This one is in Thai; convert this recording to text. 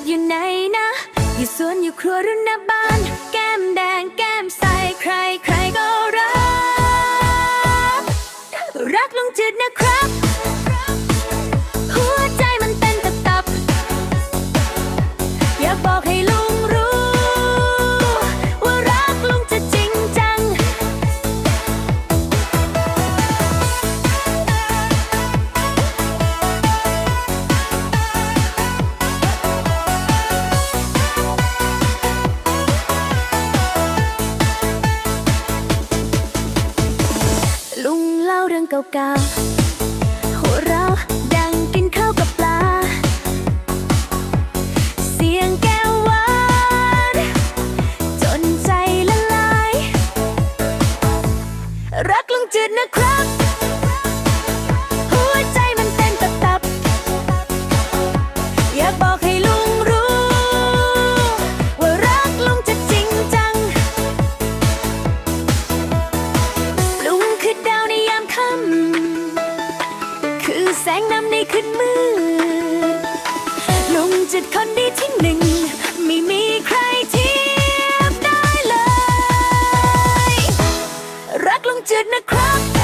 ดอยู่ไหนนะ อยู่สวนอยู่ครัวหรือหน้าบ้าน แก้มแดงแก้มใสใครใครก็รัก รักลุงจืดนะครับ รื่องเก่าๆหัวเราะดังกินข้าวกับปลา เสียงแก้วหวานจนใจละลาย รักลุงจืดนะครับ แสงนำในคืนมืดลุงจิตคนดีที่หนึ่ง ไม่มีใครเทียบได้เลย รักลุงจิตนะครับ